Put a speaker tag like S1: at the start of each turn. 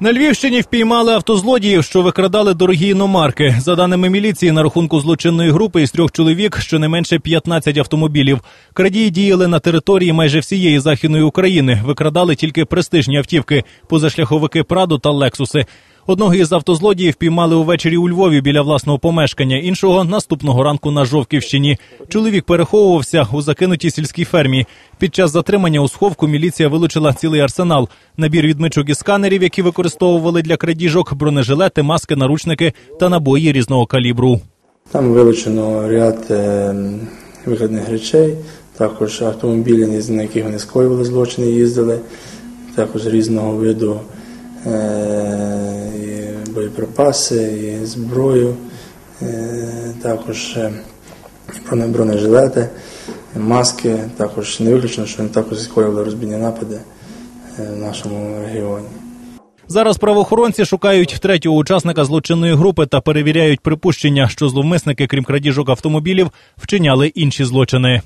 S1: На Львівщині впіймали автозлодіїв, що викрадали дорогі іномарки. За даними міліції, на рахунку злочинної групи із трьох чоловік щонайменше 15 автомобілів. Крадії діяли на території майже всієї західної України. Викрадали тільки престижні автівки, позашляховики Прадо та Лексуси. Одного із автозлодіїв піймали увечері у Львові біля власного помешкання, іншого наступного ранку на Жовківщині. Чоловік переховувався у закинутій сільській фермі. Під час затримання у сховку міліція вилучила цілий арсенал: набір відмичок і сканерів, які використовували для крадіжок, бронежилети, маски, наручники та набої різного калібру.
S2: Там вилучено ряд е, викрадених речей, також автомобілі, на яких вони скоювали злочини, їздили, також різного виду е, боєприпаси, і зброю, е, також е, броне- бронежилети, маски, також не виключено, що вони також скоювали розбійні напади е, в нашому регіоні.
S1: Зараз правоохоронці шукають третього учасника злочинної групи та перевіряють припущення, що зловмисники, крім крадіжок автомобілів, вчиняли інші злочини.